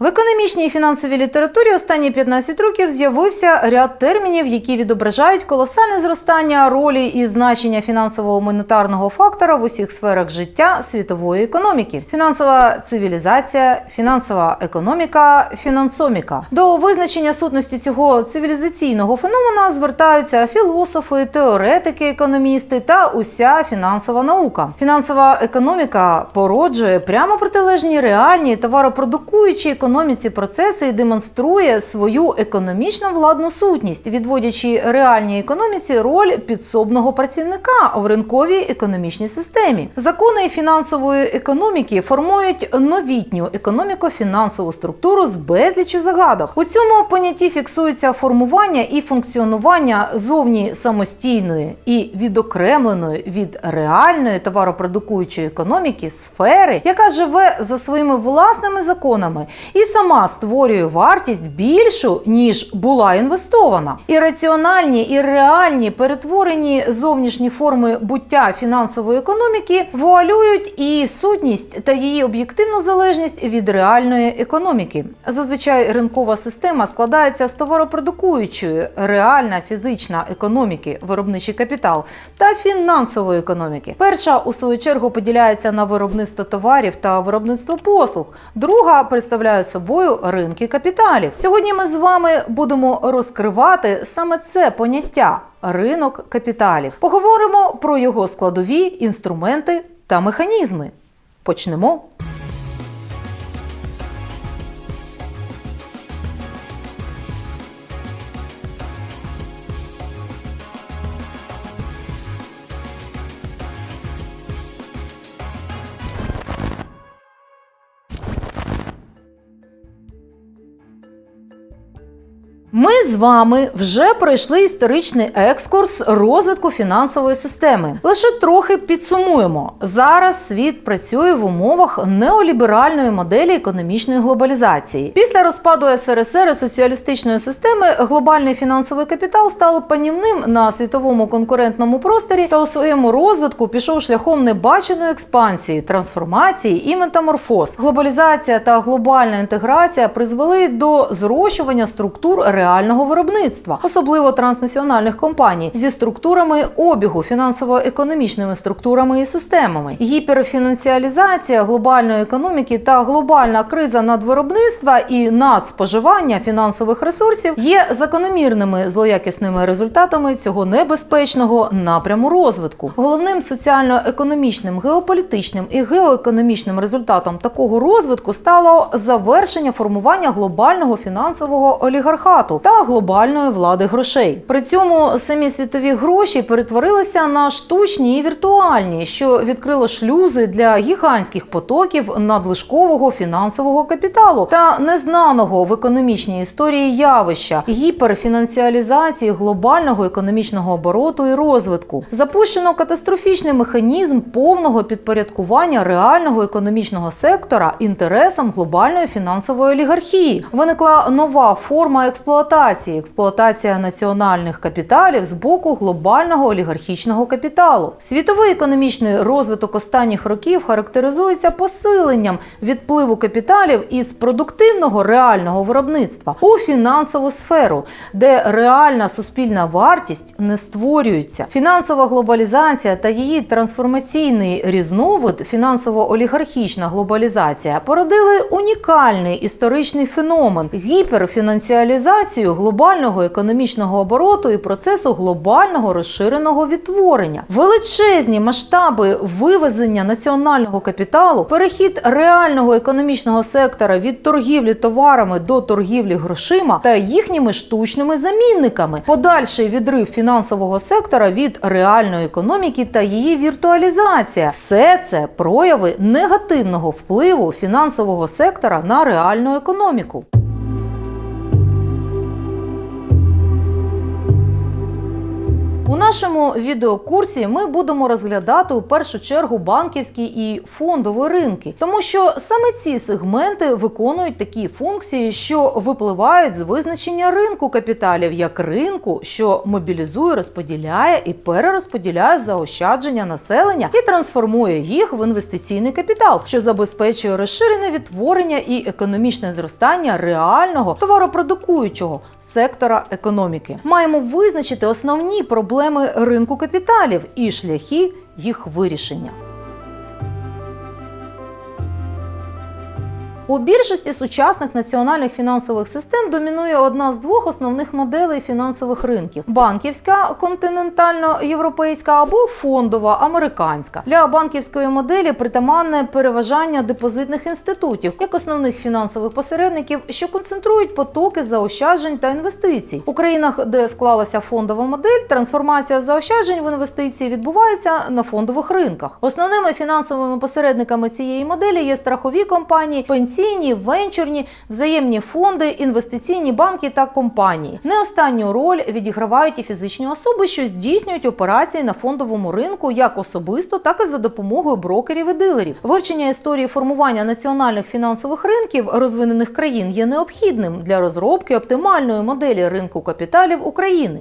В економічній і фінансовій літературі останні 15 років з'явився ряд термінів, які відображають колосальне зростання ролі і значення фінансового монетарного фактора в усіх сферах життя світової економіки: фінансова цивілізація, фінансова економіка, фінансоміка. До визначення сутності цього цивілізаційного феномена звертаються філософи, теоретики, економісти та уся фінансова наука. Фінансова економіка породжує прямо протилежні реальні товаропродукуючі економіці процеси і демонструє свою економічно владну сутність, відводячи реальній економіці роль підсобного працівника в ринковій економічній системі. Закони фінансової економіки формують новітню економіко-фінансову структуру з безлічю загадок. У цьому понятті фіксується формування і функціонування зовні самостійної і відокремленої від реальної товаропродукуючої економіки сфери, яка живе за своїми власними законами і сама створює вартість більшу ніж була інвестована. І раціональні і реальні перетворені зовнішні форми буття фінансової економіки вуалюють і сутність та її об'єктивну залежність від реальної економіки. Зазвичай ринкова система складається з товаропродукуючої, реальна фізична економіки, виробничий капітал та фінансової економіки. Перша у свою чергу поділяється на виробництво товарів та виробництво послуг. Друга представляє собою ринки капіталів. Сьогодні ми з вами будемо розкривати саме це поняття ринок капіталів. Поговоримо про його складові інструменти та механізми. Почнемо. Ми з вами вже пройшли історичний екскурс розвитку фінансової системи. Лише трохи підсумуємо. Зараз світ працює в умовах неоліберальної моделі економічної глобалізації. Після розпаду СРСР і соціалістичної системи глобальний фінансовий капітал став панівним на світовому конкурентному просторі та у своєму розвитку пішов шляхом небаченої експансії, трансформації і метаморфоз. Глобалізація та глобальна інтеграція призвели до зрощування структур реального виробництва, особливо транснаціональних компаній, зі структурами обігу, фінансово-економічними структурами і системами. Гіперфінансіалізація глобальної економіки та глобальна криза надвиробництва і надспоживання фінансових ресурсів є закономірними злоякісними результатами цього небезпечного напряму розвитку. Головним соціально-економічним, геополітичним і геоекономічним результатом такого розвитку стало завершення формування глобального фінансового олігархату та глобальної влади грошей. При цьому самі світові гроші перетворилися на штучні і віртуальні, що відкрило шлюзи для гігантських потоків надлишкового фінансового капіталу та незнаного в економічній історії явища гіперфінансіалізації глобального економічного обороту і розвитку. Запущено катастрофічний механізм повного підпорядкування реального економічного сектора інтересам глобальної фінансової олігархії. Виникла нова форма експлуатації експлуатація національних капіталів з боку глобального олігархічного капіталу. Світовий економічний розвиток останніх років характеризується посиленням відпливу капіталів із продуктивного реального виробництва у фінансову сферу, де реальна суспільна вартість не створюється. Фінансова глобалізація та її трансформаційний різновид, фінансово-олігархічна глобалізація, породили унікальний історичний феномен гіперфінансіалізацію глобального економічного обороту і процесу глобального розширеного відтворення. Величезні масштаби вивезення національного капіталу, перехід реального економічного сектора від торгівлі товарами до торгівлі грошима та їхніми штучними замінниками, подальший відрив фінансового сектора від реальної економіки та її віртуалізація все це прояви негативного впливу фінансового сектора на реальну економіку. У нашому відеокурсі ми будемо розглядати у першу чергу банківські і фондові ринки, тому що саме ці сегменти виконують такі функції, що випливають з визначення ринку капіталів як ринку, що мобілізує, розподіляє і перерозподіляє заощадження населення і трансформує їх в інвестиційний капітал, що забезпечує розширене відтворення і економічне зростання реального товаропродукуючого сектора економіки. Маємо визначити основні проблеми ринку капіталів і шляхи їх вирішення. У більшості сучасних національних фінансових систем домінує одна з двох основних моделей фінансових ринків: банківська континентально-європейська або фондова американська. Для банківської моделі притаманне переважання депозитних інститутів як основних фінансових посередників, що концентрують потоки заощаджень та інвестицій. У країнах, де склалася фондова модель, трансформація заощаджень в інвестиції відбувається на фондових ринках. Основними фінансовими посередниками цієї моделі є страхові компанії, пенсійні, венчурні, взаємні фонди, інвестиційні банки та компанії. Не останню роль відігравають і фізичні особи, що здійснюють операції на фондовому ринку як особисто, так і за допомогою брокерів і дилерів. Вивчення історії формування національних фінансових ринків розвинених країн є необхідним для розробки оптимальної моделі ринку капіталів України.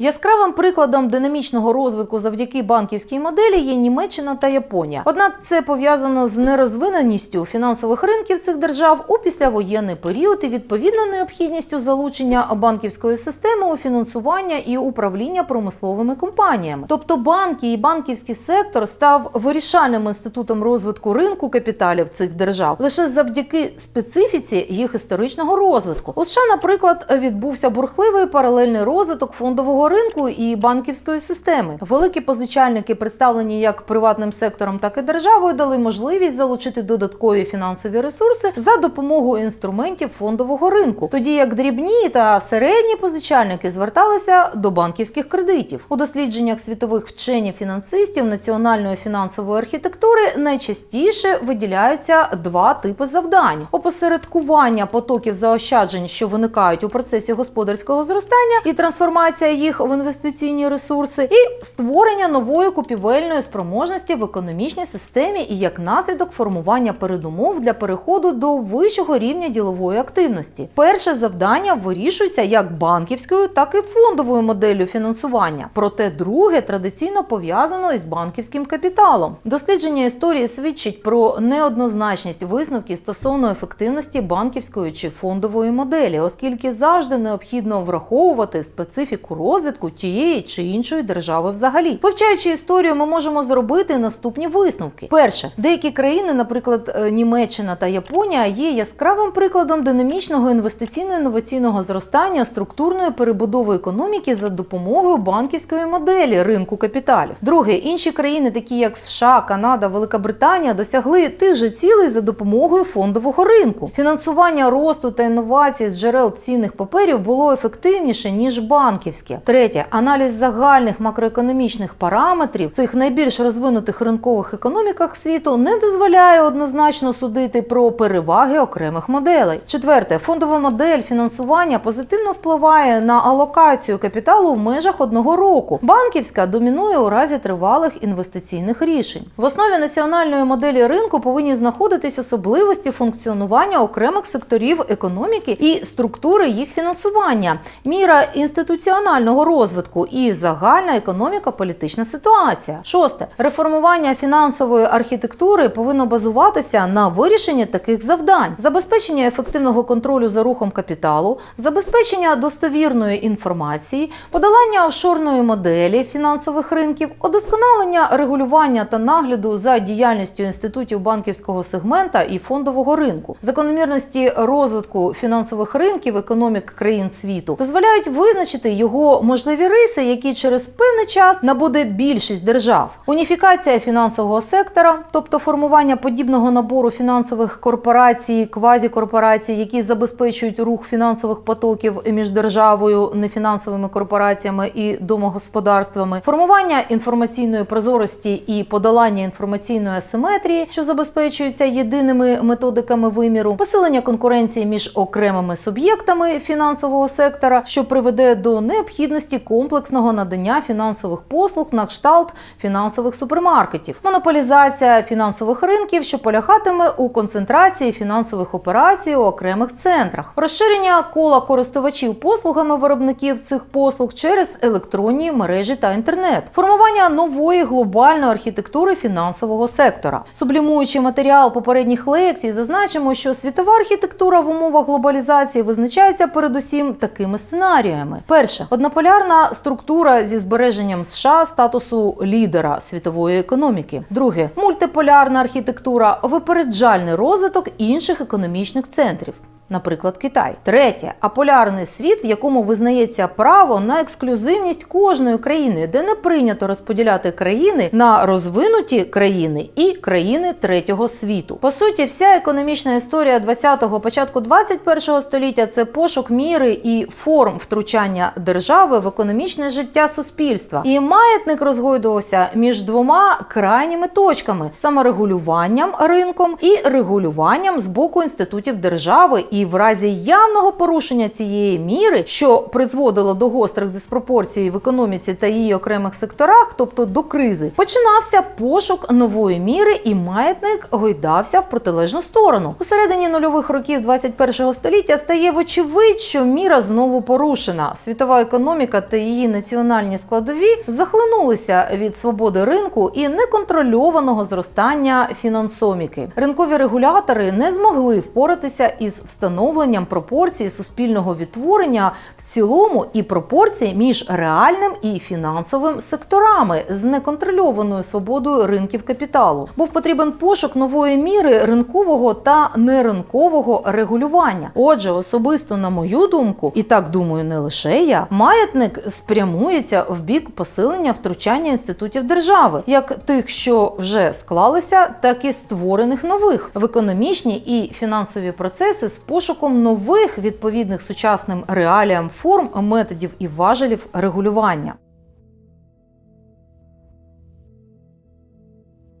Яскравим прикладом динамічного розвитку завдяки банківській моделі є Німеччина та Японія. Однак це пов'язано з нерозвиненістю фінансових ринків цих держав у післявоєнний період і відповідно необхідністю залучення банківської системи у фінансування і управління промисловими компаніями. Тобто банки і банківський сектор став вирішальним інститутом розвитку ринку капіталів цих держав лише завдяки специфіці їх історичного розвитку. У США, наприклад, відбувся бурхливий паралельний розвиток фондового ринку і банківської системи. Великі позичальники, представлені як приватним сектором, так і державою, дали можливість залучити додаткові фінансові ресурси за допомогою інструментів фондового ринку, тоді як дрібні та середні позичальники зверталися до банківських кредитів. У дослідженнях світових вчені фінансистів національної фінансової архітектури найчастіше виділяються два типи завдань: опосередкування потоків заощаджень, що виникають у процесі господарського зростання, і трансформація їх в інвестиційні ресурси, і створення нової купівельної спроможності в економічній системі і як наслідок формування передумов для переходу до вищого рівня ділової активності. Перше завдання вирішується як банківською, так і фондовою моделлю фінансування. Проте друге традиційно пов'язано із банківським капіталом. Дослідження історії свідчить про неоднозначність висновків стосовно ефективності банківської чи фондової моделі, оскільки завжди необхідно враховувати специфіку розвитку тієї чи іншої держави взагалі. Вивчаючи історію, ми можемо зробити наступні висновки. Перше, деякі країни, наприклад, е, Німеччина та Японія, є яскравим прикладом динамічного інвестиційно-інноваційного зростання структурної перебудови економіки за допомогою банківської моделі ринку капіталів. Друге, інші країни, такі як США, Канада, Велика Британія, досягли тих же цілей за допомогою фондового ринку. Фінансування росту та інновацій з джерел цінних паперів було ефективніше ніж банківське. Третє, аналіз загальних макроекономічних параметрів цих найбільш розвинутих ринкових економіках світу не дозволяє однозначно судити про переваги окремих моделей. Четверте, фондова модель фінансування позитивно впливає на алокацію капіталу в межах одного року. Банківська домінує у разі тривалих інвестиційних рішень. В основі національної моделі ринку повинні знаходитись особливості функціонування окремих секторів економіки і структури їх фінансування, міра інституціонального розвитку і загальна економіко-політична ситуація. Шосте. Реформування фінансової архітектури повинно базуватися на вирішенні таких завдань: забезпечення ефективного контролю за рухом капіталу, забезпечення достовірної інформації, подолання офшорної моделі фінансових ринків, удосконалення регулювання та нагляду за діяльністю інститутів банківського сегмента і фондового ринку, закономірності розвитку фінансових ринків економік країн світу дозволяють визначити його можливість можливі риси, які через певний час набуде більшість держав. Уніфікація фінансового сектора, тобто формування подібного набору фінансових корпорацій, квазікорпорацій, які забезпечують рух фінансових потоків між державою, нефінансовими корпораціями і домогосподарствами, формування інформаційної прозорості і подолання інформаційної асиметрії, що забезпечуються єдиними методиками виміру, посилення конкуренції між окремими суб'єктами фінансового сектора, що приведе до необхідності комплексного надання фінансових послуг на кшталт фінансових супермаркетів, монополізація фінансових ринків, що полягатиме у концентрації фінансових операцій у окремих центрах, розширення кола користувачів послугами виробників цих послуг через електронні мережі та інтернет, формування нової глобальної архітектури фінансового сектора. Сублімуючи матеріал попередніх лекцій, зазначимо, що світова архітектура в умовах глобалізації визначається передусім такими сценаріями: перше однополярна структура зі збереженням США статусу лідера світової економіки. Друге мультиполярна архітектура, випереджальний розвиток інших економічних центрів. Наприклад, Китай. Третє аполярний світ, в якому визнається право на ексклюзивність кожної країни, де не прийнято розподіляти країни на розвинуті країни і країни третього світу. По суті, вся економічна історія 20-го, початку 21-го століття це пошук міри і форм втручання держави в економічне життя суспільства. І маятник розгойдувався між двома крайніми точками: саморегулюванням ринком і регулюванням з боку інститутів держави. І в разі явного порушення цієї міри, що призводило до гострих диспропорцій в економіці та її окремих секторах, тобто до кризи, починався пошук нової міри, і маятник гойдався в протилежну сторону. У середині нульових років 21 століття стає вочевидь, що міра знову порушена. Світова економіка та її національні складові захлинулися від свободи ринку і неконтрольованого зростання фінансоміки. Ринкові регулятори не змогли впоратися із встановленням встановленням пропорції суспільного відтворення в цілому і пропорції між реальним і фінансовим секторами з неконтрольованою свободою ринків капіталу. Був потрібен пошук нової міри ринкового та неринкового регулювання. Отже, особисто на мою думку, і так думаю, не лише я, маятник спрямується в бік посилення втручання інститутів держави, як тих, що вже склалися, так і створених нових в економічні і фінансові процеси з пошуком нових відповідних сучасним реаліям форм, методів і важелів регулювання.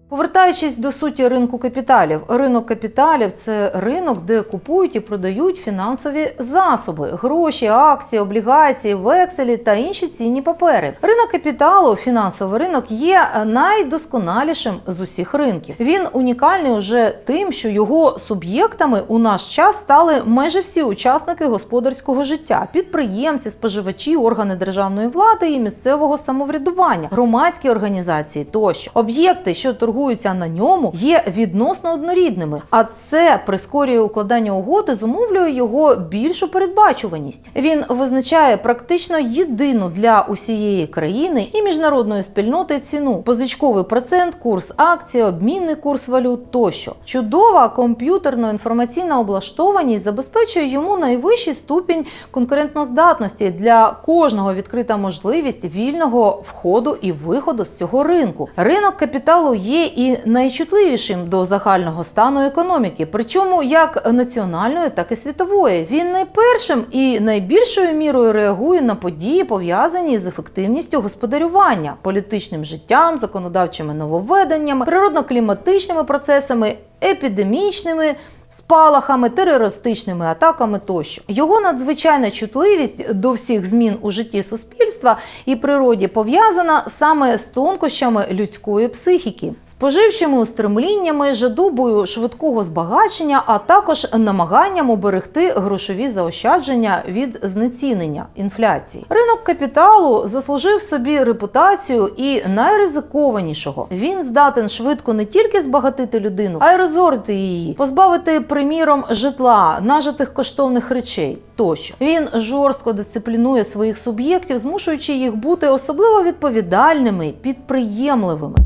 Повертаючись до суті ринку капіталів, ринок капіталів це ринок, де купують і продають фінансові засоби, гроші, акції, облігації, векселі та інші цінні папери. Ринок капіталу, фінансовий ринок, є найдосконалішим з усіх ринків. Він унікальний уже тим, що його суб'єктами у наш час стали майже всі учасники господарського життя: підприємці, споживачі, органи державної влади і місцевого самоврядування, громадські організації тощо об'єкти, що торгують торгуються на ньому, є відносно однорідними, а це прискорює укладання угоди, зумовлює його більшу передбачуваність. Він визначає практично єдину для усієї країни і міжнародної спільноти ціну, позичковий процент, курс акції, обмінний курс валют тощо. Чудова комп'ютерно-інформаційна облаштованість забезпечує йому найвищий ступінь конкурентноздатності для кожного відкрита можливість вільного входу і виходу з цього ринку. Ринок капіталу є і найчутливішим до загального стану економіки, причому як національної, так і світової. Він найпершим і найбільшою мірою реагує на події, пов'язані з ефективністю господарювання, політичним життям, законодавчими нововведеннями, природно-кліматичними процесами, епідемічними спалахами, терористичними атаками тощо. Його надзвичайна чутливість до всіх змін у житті суспільства і природі пов'язана саме з тонкощами людської психіки, споживчими устремліннями, жадобою швидкого збагачення, а також намаганням уберегти грошові заощадження від знецінення інфляції. Ринок капіталу заслужив собі репутацію і найризикованішого. Він здатен швидко не тільки збагатити людину, а й розорити її, позбавити приміром, житла, нажитих коштовних речей тощо. Він жорстко дисциплінує своїх суб'єктів, змушуючи їх бути особливо відповідальними, підприємливими.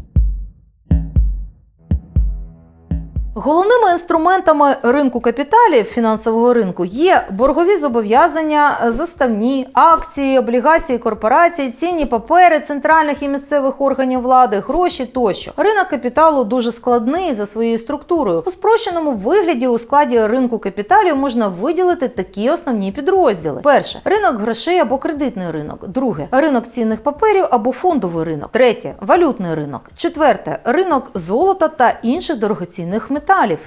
Головними інструментами ринку капіталів фінансового ринку є боргові зобов'язання, заставні, акції, облігації корпорацій, цінні папери центральних і місцевих органів влади, гроші тощо. Ринок капіталу дуже складний за своєю структурою. У спрощеному вигляді у складі ринку капіталів можна виділити такі основні підрозділи: перше ринок грошей або кредитний ринок, друге ринок цінних паперів або фондовий ринок, третє валютний ринок, четверте ринок золота та інших дорогоцінних металів.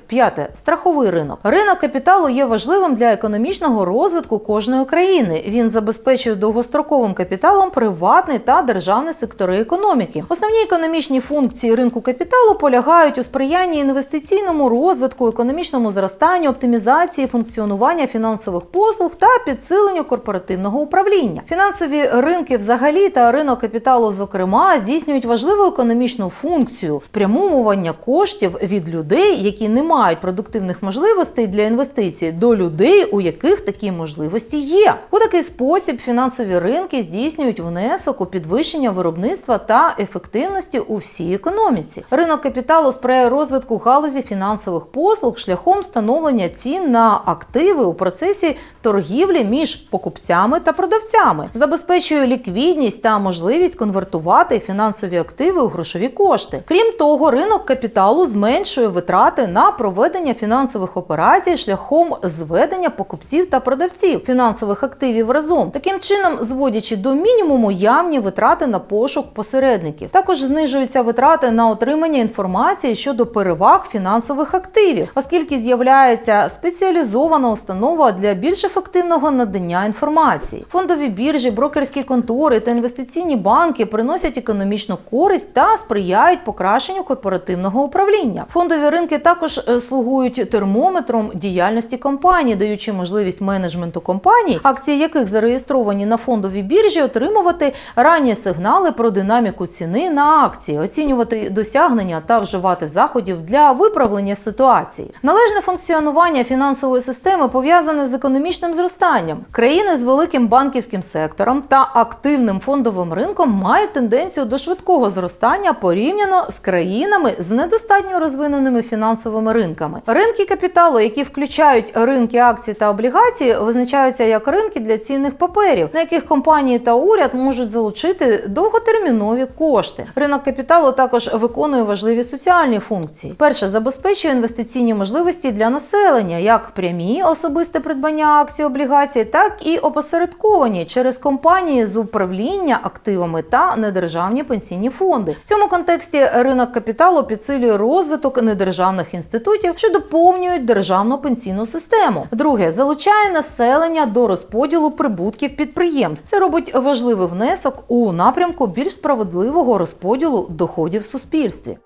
П'яте страховий ринок. Ринок капіталу є важливим для економічного розвитку кожної країни. Він забезпечує довгостроковим капіталом приватний та державний сектори економіки. Основні економічні функції ринку капіталу полягають у сприянні інвестиційному розвитку, економічному зростанню, оптимізації функціонування фінансових послуг та підсиленню корпоративного управління. Фінансові ринки взагалі та ринок капіталу, зокрема, здійснюють важливу економічну функцію спрямовування коштів від людей, які не мають продуктивних можливостей для інвестицій, до людей, у яких такі можливості є. У такий спосіб фінансові ринки здійснюють внесок у підвищення виробництва та ефективності у всій економіці. Ринок капіталу сприяє розвитку галузі фінансових послуг шляхом встановлення цін на активи у процесі торгівлі між покупцями та продавцями, забезпечує ліквідність та можливість конвертувати фінансові активи у грошові кошти. Крім того, ринок капіталу зменшує витрати на проведення фінансових операцій шляхом зведення покупців та продавців фінансових активів разом, таким чином зводячи до мінімуму явні витрати на пошук посередників. Також знижуються витрати на отримання інформації щодо переваг фінансових активів, оскільки з'являється спеціалізована установа для більш ефективного надання інформації. Фондові біржі, брокерські контори та інвестиційні банки приносять економічну користь та сприяють покращенню корпоративного управління. Фондові ринки також е, слугують термометром діяльності компаній, даючи можливість менеджменту компаній, акції яких зареєстровані на фондовій біржі, отримувати ранні сигнали про динаміку ціни на акції, оцінювати досягнення та вживати заходів для виправлення ситуації. Належне функціонування фінансової системи пов'язане з економічним зростанням. Країни з великим банківським сектором та активним фондовим ринком мають тенденцію до швидкого зростання порівняно з країнами з недостатньо розвиненими фінансовими ринками. Ринки капіталу, які включають ринки акцій та облігацій, визначаються як ринки для цінних паперів, на яких компанії та уряд можуть залучити довготермінові кошти. Ринок капіталу також виконує важливі соціальні функції. Перше забезпечує інвестиційні можливості для населення, як прямі особисте придбання акцій облігацій, так і опосередковані через компанії з управління активами та недержавні пенсійні фонди. В цьому контексті ринок капіталу підсилює розвиток недержавних інститутів, що доповнюють державну пенсійну систему. Друге залучає населення до розподілу прибутків підприємств. Це робить важливий внесок у напрямку більш справедливого розподілу доходів в суспільстві.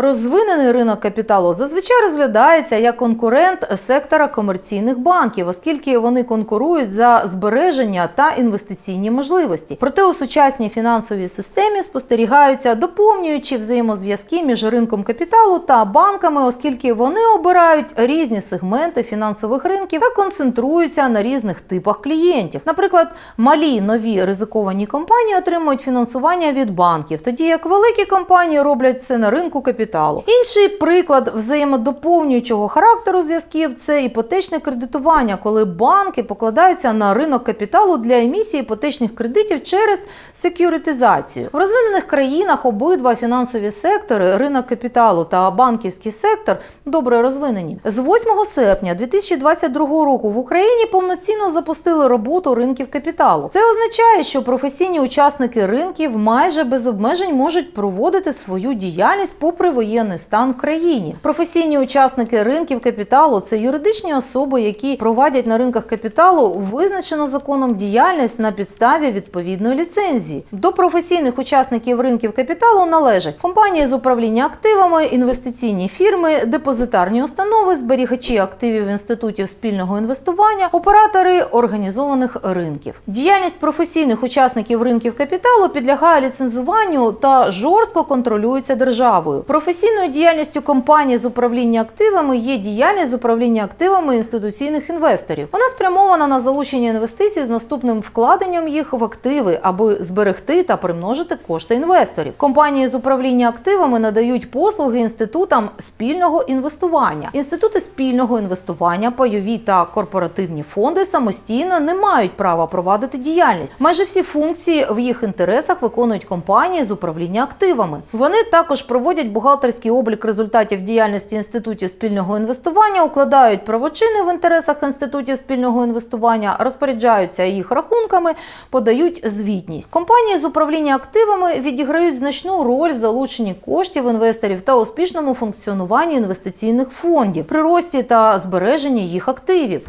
Розвинений ринок капіталу зазвичай розглядається як конкурент сектора комерційних банків, оскільки вони конкурують за збереження та інвестиційні можливості. Проте у сучасній фінансовій системі спостерігаються доповнюючі взаємозв'язки між ринком капіталу та банками, оскільки вони обирають різні сегменти фінансових ринків та концентруються на різних типах клієнтів. Наприклад, малі нові ризиковані компанії отримують фінансування від банків, тоді як великі компанії роблять це на ринку капіталу капіталу. Інший приклад взаємодоповнюючого характеру зв'язків це іпотечне кредитування, коли банки покладаються на ринок капіталу для емісії іпотечних кредитів через секюритизацію. В розвинених країнах обидва фінансові сектори, ринок капіталу та банківський сектор, добре розвинені. З 8 серпня 2022 року в Україні повноцінно запустили роботу ринків капіталу. Це означає, що професійні учасники ринків майже без обмежень можуть проводити свою діяльність попри воєнний стан в країні. Професійні учасники ринків капіталу це юридичні особи, які проводять на ринках капіталу визначену законом діяльність на підставі відповідної ліцензії. До професійних учасників ринків капіталу належать компанії з управління активами, інвестиційні фірми, депозитарні установи, зберігачі активів інститутів спільного інвестування, оператори організованих ринків. Діяльність професійних учасників ринків капіталу підлягає ліцензуванню та жорстко контролюється державою. Професійною діяльністю компанії з управління активами є діяльність з управління активами інституційних інвесторів. Вона спрямована на залучення інвестицій з наступним вкладенням їх в активи, аби зберегти та примножити кошти інвесторів. Компанії з управління активами надають послуги інститутам спільного інвестування. Інститути спільного інвестування, пайові та корпоративні фонди самостійно не мають права провадити діяльність. Майже всі функції в їх інтересах виконують компанії з управління активами. Вони також проводять бухгалтерський облік результатів діяльності інститутів спільного інвестування, укладають правочини в інтересах інститутів спільного інвестування, розпоряджаються їх рахунками, подають звітність. Компанії з управління активами відіграють значну роль в залученні коштів інвесторів та успішному функціонуванні інвестиційних фондів, при рості та збереженні їх активів.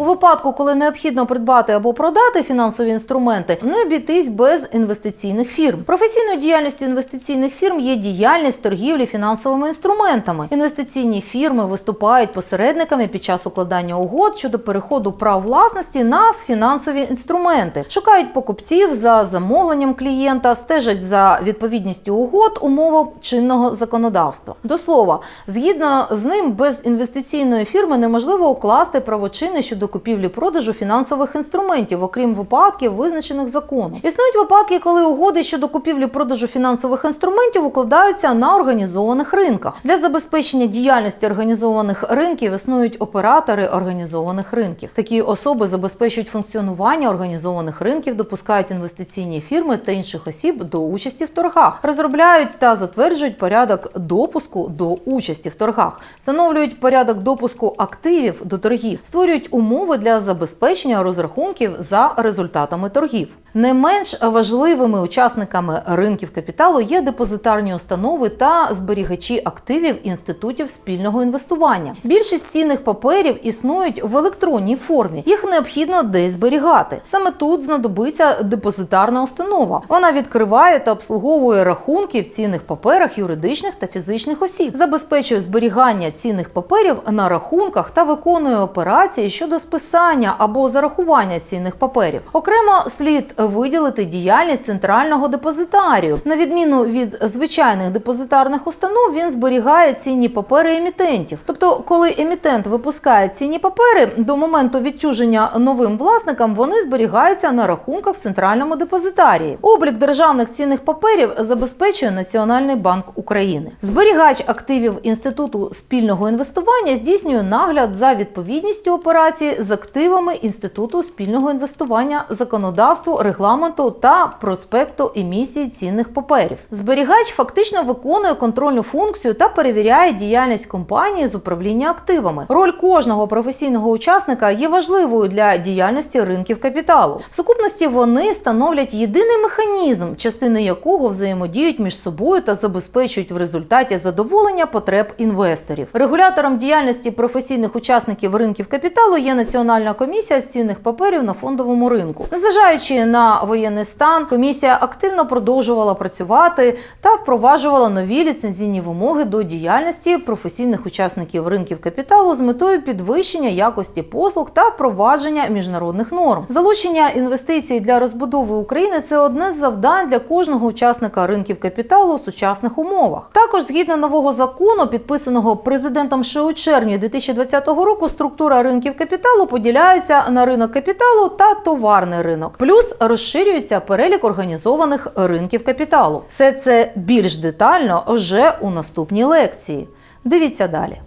У випадку, коли необхідно придбати або продати фінансові інструменти, не обійтись без інвестиційних фірм. Професійною діяльністю інвестиційних фірм є діяльність торгівлі фінансовими інструментами. Інвестиційні фірми виступають посередниками під час укладання угод щодо переходу прав власності на фінансові інструменти, шукають покупців за замовленням клієнта, стежать за відповідністю угод умовам чинного законодавства. До слова, згідно з ним, без інвестиційної фірми неможливо укласти правочини щодо купівлі-продажу фінансових інструментів, окрім випадків, визначених законом. Існують випадки, коли угоди щодо купівлі-продажу фінансових інструментів укладаються на організованих ринках. Для забезпечення діяльності організованих ринків існують оператори організованих ринків. Такі особи забезпечують функціонування організованих ринків, допускають інвестиційні фірми та інших осіб до участі в торгах, розробляють та затверджують порядок допуску до участі в торгах, встановлюють порядок допуску активів до торгів, створюють умови для забезпечення розрахунків за результатами торгів. Не менш важливими учасниками ринків капіталу є депозитарні установи та зберігачі активів інститутів спільного інвестування. Більшість цінних паперів існують в електронній формі. Їх необхідно десь зберігати. Саме тут знадобиться депозитарна установа. Вона відкриває та обслуговує рахунки в цінних паперах юридичних та фізичних осіб, забезпечує зберігання цінних паперів на рахунках та виконує операції щодо списання або зарахування цінних паперів. Окремо слід виділити діяльність центрального депозитарію. На відміну від звичайних депозитарних установ, він зберігає цінні папери емітентів. Тобто, коли емітент випускає цінні папери, до моменту відчуження новим власникам вони зберігаються на рахунках в центральному депозитарії. Облік державних цінних паперів забезпечує Національний банк України. Зберігач активів інституту спільного інвестування здійснює нагляд за відповідністю операції з активами інституту спільного інвестування законодавству регламенту та проспекту емісії цінних паперів. Зберігач фактично виконує контрольну функцію та перевіряє діяльність компанії з управління активами. Роль кожного професійного учасника є важливою для діяльності ринків капіталу. В сукупності вони становлять єдиний механізм, частини якого взаємодіють між собою та забезпечують в результаті задоволення потреб інвесторів. Регулятором діяльності професійних учасників ринків капіталу є Національна комісія з цінних паперів на фондовому ринку. Незважаючи на воєнний стан, комісія активно продовжувала працювати та впроваджувала нові ліцензійні вимоги до діяльності професійних учасників ринків капіталу з метою підвищення якості послуг та впровадження міжнародних норм. Залучення інвестицій для розбудови України це одне з завдань для кожного учасника ринків капіталу у сучасних умовах. Також згідно нового закону, підписаного президентом ще у червні 2020 року, структура ринків капіталу поділяється на ринок капіталу та товарний ринок. Плюс розширюється перелік організованих ринків капіталу. Все це більш детально вже у наступній лекції. Дивіться далі.